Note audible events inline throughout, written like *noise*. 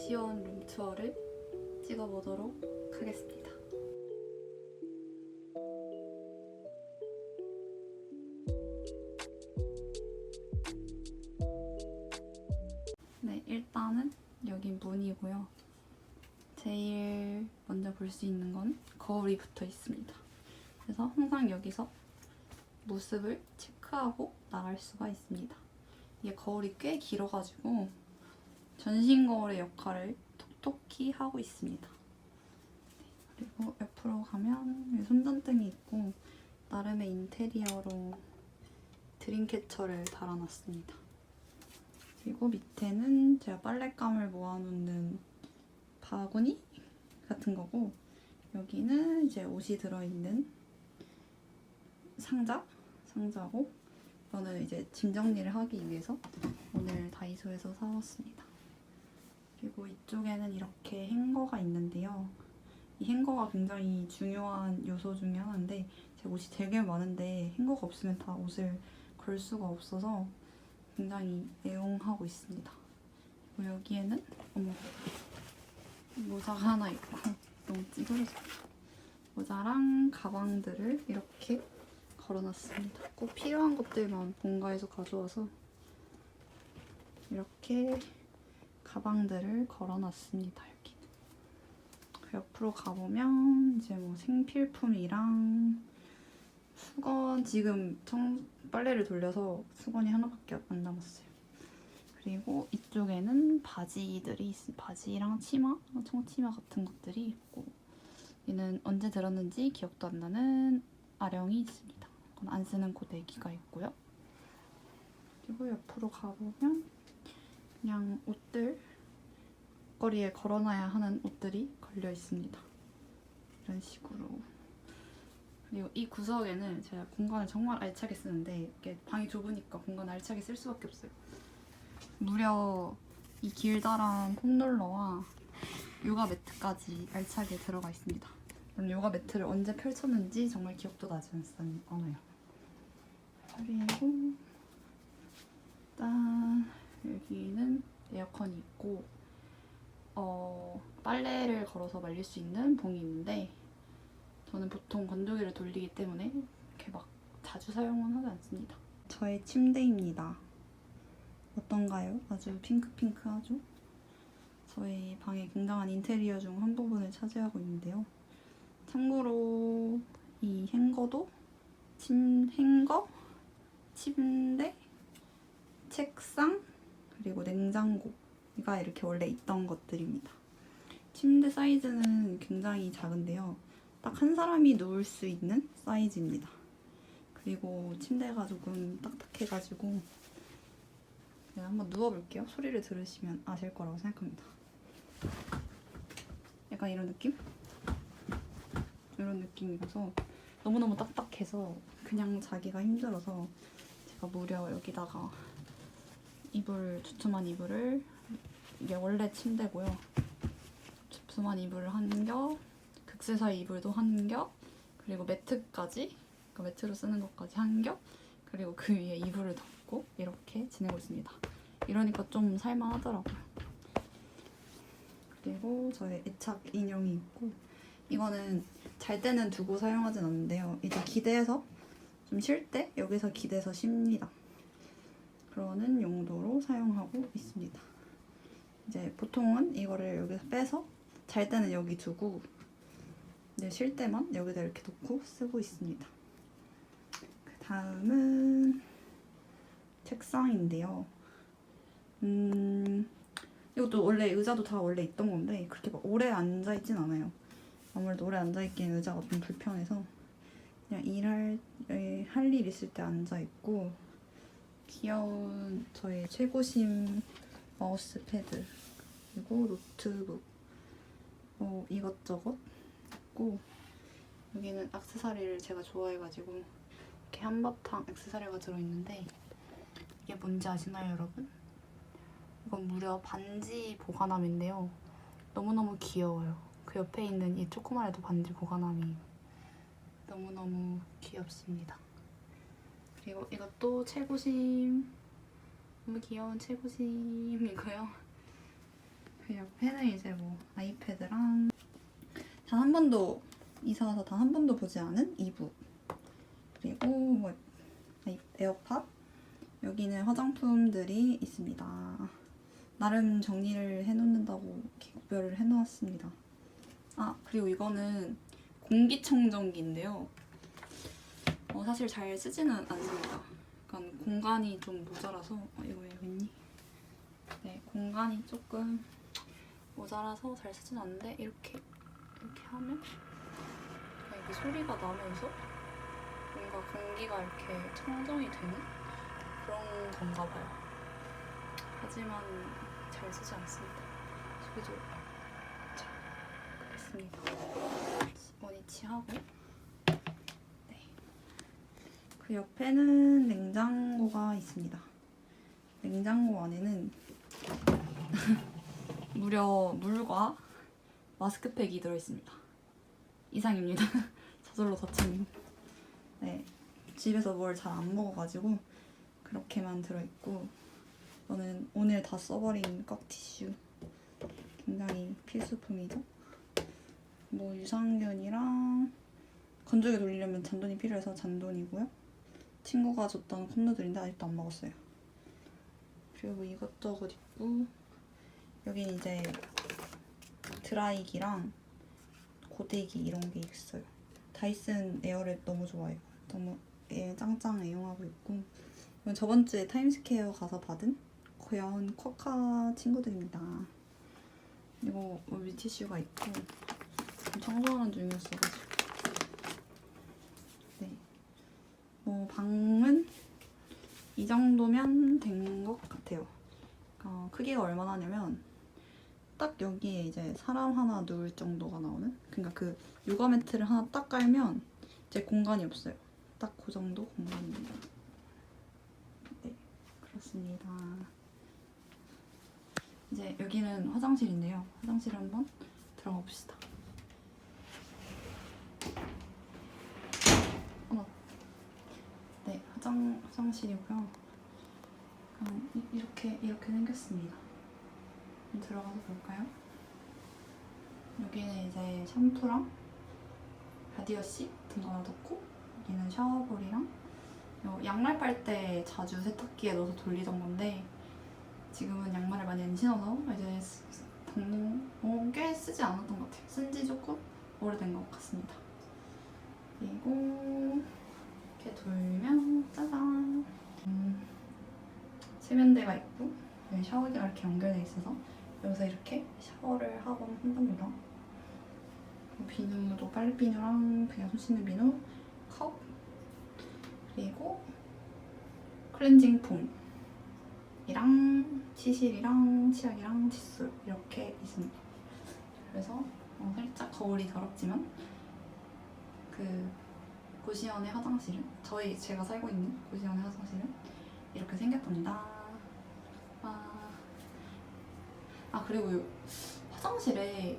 루시원 룸투어를 찍어보도록 하겠습니다. 네, 일단은 여기 문이고요. 제일 먼저 볼 수 있는 건 거울이 붙어 있습니다. 그래서 항상 여기서 모습을 체크하고 나갈 수가 있습니다. 이게 거울이 꽤 길어가지고 전신 거울의 역할을 톡톡히 하고 있습니다. 네, 그리고 옆으로 가면 손전등이 있고 나름의 인테리어로 드림캐쳐를 달아놨습니다. 그리고 밑에는 제가 빨랫감을 모아놓는 바구니 같은 거고 여기는 이제 옷이 들어있는 상자 상자고 이거는 이제 짐 정리를 하기 위해서 오늘 다이소에서 사왔습니다. 그리고 이쪽에는 이렇게 행거가 있는데요. 이 행거가 굉장히 중요한 요소 중에 하나인데 제 옷이 되게 많은데 행거가 없으면 다 옷을 걸 수가 없어서 굉장히 애용하고 있습니다. 그리고 여기에는 어머 모자가 하나 있고 *laughs* 너무 찌그러져. 모자랑 가방들을 이렇게 걸어놨습니다. 꼭 필요한 것들만 본가에서 가져와서 이렇게 가방들을 걸어놨습니다. 여기. 그 옆으로 가보면 이제 뭐 생필품이랑 수건 지금 청 빨래를 돌려서 수건이 하나밖에 안 남았어요. 그리고 이쪽에는 바지들이 있, 바지랑 치마, 청치마 같은 것들이 있고 얘는 언제 들었는지 기억도 안 나는 아령이 있습니다. 안 쓰는 고데기가 있고요. 그리고 옆으로 가보면 그냥 옷들 거리에 걸어놔야 하는 옷들이 걸려 있습니다. 이런 식으로 그리고 이 구석에는 제가 공간을 정말 알차게 쓰는데 이게 방이 좁으니까 공간을 알차게 쓸 수밖에 없어요. 무려 이 길다란 폼롤러와 요가 매트까지 알차게 들어가 있습니다. 물론 요가 매트를 언제 펼쳤는지 정말 기억도 나지 않- 않아요. 그리고 일단 여기는 에어컨이 있고 어, 빨래를 걸어서 말릴 수 있는 봉이 있는데 저는 보통 건조기를 돌리기 때문에 이렇게 막 자주 사용은 하지 않습니다. 저의 침대입니다. 어떤가요? 아주 핑크핑크하죠? 저희 방의 굉장한 인테리어 중 한 부분을 차지하고 있는데요. 참고로 이 행거도 침 행거, 침대, 책상, 그리고 냉장고가 이렇게 원래 있던 것들입니다. 침대 사이즈는 굉장히 작은데요. 딱 한 사람이 누울 수 있는 사이즈입니다. 그리고 침대가 조금 딱딱해가지고 제가 한번 누워볼게요. 소리를 들으시면 아실 거라고 생각합니다. 약간 이런 느낌? 이런 느낌이라서 너무너무 딱딱해서 그냥 자기가 힘들어서 제가 무려 여기다가 이불, 두툼한 이불을 이게 원래 침대고요. 두툼한 이불을 한 겹, 극세사 이불도 한 겹, 그리고 매트까지, 그러니까 매트로 쓰는 것까지 한 겹, 그리고 그 위에 이불을 덮고 이렇게 지내고 있습니다. 이러니까 좀 살만하더라고요. 그리고 저의 애착 인형이 있고 이거는 잘 때는 두고 사용하진 않는데요. 이제 기대서 좀 쉴 때 여기서 기대서 쉽니다. 그러는 용도로 사용하고 있습니다. 이제 보통은 이거를 여기서 빼서 잘 때는 여기 두고 이제 쉴 때만 여기다 이렇게 놓고 쓰고 있습니다. 그 다음은 책상인데요. 음, 이것도 원래 의자도 다 원래 있던 건데 그렇게 막 오래 앉아 있진 않아요. 아무래도 오래 앉아 있기엔 의자가 좀 불편해서 그냥 일할 할 일 있을 때 앉아 있고 귀여운 저의 최고심 마우스 패드 그리고 노트북 뭐 이것저것 있고 여기는 액세서리를 제가 좋아해가지고 이렇게 한바탕 액세서리가 들어있는데 이게 뭔지 아시나요 여러분? 이건 무려 반지 보관함인데요. 너무너무 귀여워요. 그 옆에 있는 이 조그마해도 반지 보관함이 너무너무 귀엽습니다 그리고 이것도 최고심 너무 귀여운 최고심이고요 그 옆에는 이제 뭐 아이패드랑 단 한 번도 이사 와서 단 한 번도 보지 않은 이북 그리고 뭐 에어팟 여기는 화장품들이 있습니다. 나름 정리를 해놓는다고 이렇게 구별을 해놓았습니다. 아 그리고 이거는 공기청정기인데요. 어, 사실 잘 쓰지는 않습니다. 약간 공간이 좀 모자라서 어, 이거 왜 있니? 네 공간이 조금 모자라서 잘 쓰진 않는데 이렇게 이렇게 하면 아, 이게 소리가 나면서 뭔가 공기가 이렇게 청정이 되는 그런 건가 봐요. 하지만 잘 쓰지 않습니다. 소리도 잘 그랬습니다. 원위치하고 네. 그 옆에는 냉장고가 있습니다. 냉장고 안에는 *laughs* 무려 물과 마스크팩이 들어있습니다. 이상입니다. *laughs* 저절로 덧친. 네. 집에서 뭘 잘 안 먹어가지고 그렇게만 들어있고 저는 오늘 다 써버린 꺽티슈 굉장히 필수품이죠. 뭐 유산균이랑 건조기 돌리려면 잔돈이 필요해서 잔돈이고요. 친구가 줬던 컵누들인데 아직도 안 먹었어요. 그리고 이것저것 있고 여기 이제 드라이기랑 고데기 이런 게 있어요. 다이슨 에어랩 너무 좋아해요. 너무 애 짱짱 애용하고 있고 이건 저번 주에 타임스퀘어 가서 받은 귀여운 쿼카 친구들입니다. 그리고 물티슈가 있고 지금 청소하는 중이었어가지고 네. 뭐 방은 이 정도면 된 것 같아요. 어, 크기가 얼마나 하냐면 딱 여기에 이제 사람 하나 누울 정도가 나오는 그러니까 그 요가 매트를 하나 딱 깔면 이제 공간이 없어요. 딱 그 정도 공간입니다. 네, 그렇습니다. 이제 여기는 화장실인데요. 화장실 한번 들어가 봅시다. 어머. 네, 화장 화장실이고요. 이렇게 이렇게 생겼습니다. 들어가서 볼까요? 여기는 이제 샴푸랑 바디워시 같은 거 놔뒀고 여기는 샤워볼이랑 요 양말 빨 때 자주 세탁기에 넣어서 돌리던 건데 지금은 양말을 많이 안 신어서 이제 당분 어, 꽤 쓰지 않았던 것 같아요. 쓴 지 조금 오래된 것 같습니다. 그리고 이렇게 돌면 짜잔 음, 세면대가 있고 여기 샤워기가 이렇게 연결돼 있어서 여기서 이렇게 샤워를 하곤 한답니다. 비누도 빨래비누랑 그냥 손 씻는 비누, 컵, 그리고 클렌징 폼이랑 치실이랑 치약이랑 칫솔 이렇게 있습니다. 그래서 어, 살짝 거울이 더럽지만 그 고시원의 화장실은 저희 제가 살고 있는 고시원의 화장실은 이렇게 생겼답니다. 아, 아 그리고 요 화장실에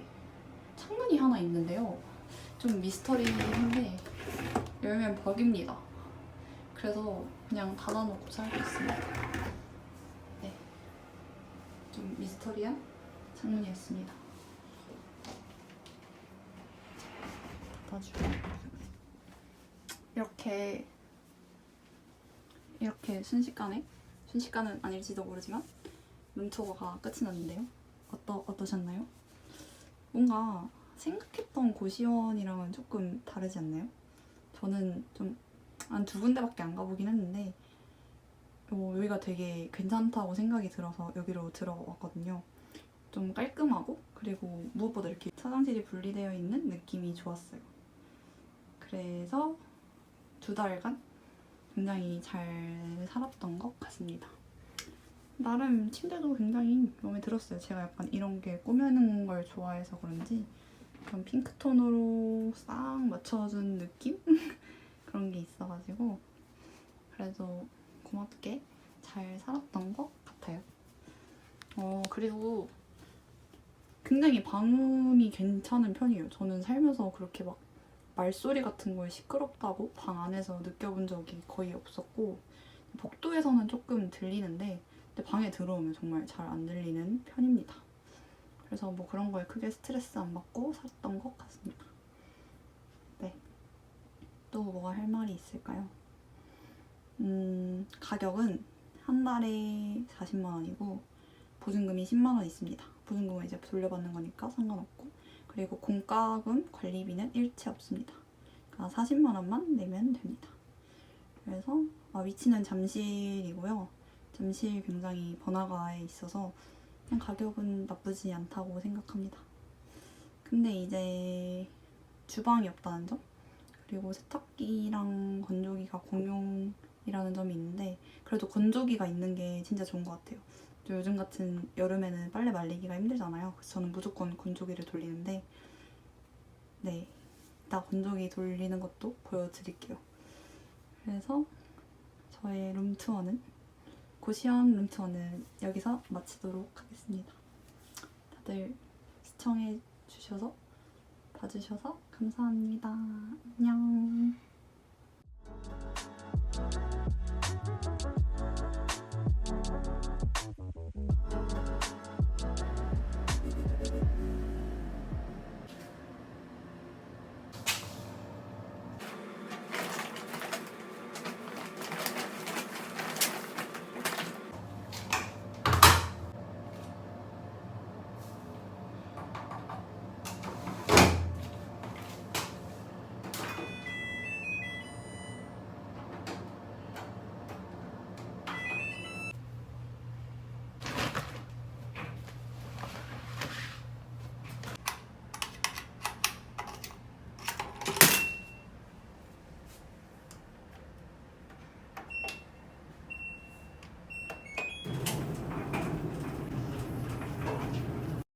창문이 하나 있는데요. 좀 미스터리한데 열면 벽입니다. 그래서 그냥 닫아놓고 살고 있습니다. 네, 좀 미스터리한 창문이었습니다. 닫아주고 이렇게 이렇게 순식간에 순식간은 아닐지도 모르지만 룸투어가 끝이 났는데요. 어떠 어떠셨나요? 뭔가 생각했던 고시원이랑은 조금 다르지 않나요? 저는 좀 한 두 군데밖에 안 가보긴 했는데 어, 여기가 되게 괜찮다고 생각이 들어서 여기로 들어왔거든요. 좀 깔끔하고 그리고 무엇보다 이렇게 화장실이 분리되어 있는 느낌이 좋았어요. 그래서 두 달간 굉장히 잘 살았던 것 같습니다. 나름 침대도 굉장히 마음에 들었어요. 제가 약간 이런 게 꾸며놓는 걸 좋아해서 그런지 약간 핑크톤으로 싹 맞춰준 느낌? *laughs* 그런 게 있어가지고 그래도 고맙게 잘 살았던 것 같아요. 어 그리고 굉장히 방음이 괜찮은 편이에요. 저는 살면서 그렇게 막 말소리 같은 걸 시끄럽다고 방 안에서 느껴본 적이 거의 없었고 복도에서는 조금 들리는데 근데 방에 들어오면 정말 잘 안 들리는 편입니다. 그래서 뭐 그런 거에 크게 스트레스 안 받고 샀던 것 같습니다. 네. 또 뭐가 할 말이 있을까요? 음, 가격은 한 달에 40만 원이고 보증금이 10만 원 있습니다. 보증금은 이제 돌려받는 거니까 상관없고 그리고 공과금 관리비는 일체 없습니다. 그러니까 40만 원만 내면 됩니다. 그래서 아, 위치는 잠실이고요. 잠실 굉장히 번화가에 있어서 그냥 가격은 나쁘지 않다고 생각합니다. 근데 이제 주방이 없다는 점 그리고 세탁기랑 건조기가 공용이라는 점이 있는데 그래도 건조기가 있는 게 진짜 좋은 것 같아요. 또 요즘 같은 여름에는 빨래 말리기가 힘들잖아요. 그래서 저는 무조건 건조기를 돌리는데 네 이따 건조기 돌리는 것도 보여드릴게요. 그래서 저의 룸투어는 고시원 룸투어는 여기서 마치도록 하겠습니다. 다들 시청해 주셔서 봐주셔서 감사합니다. 안녕.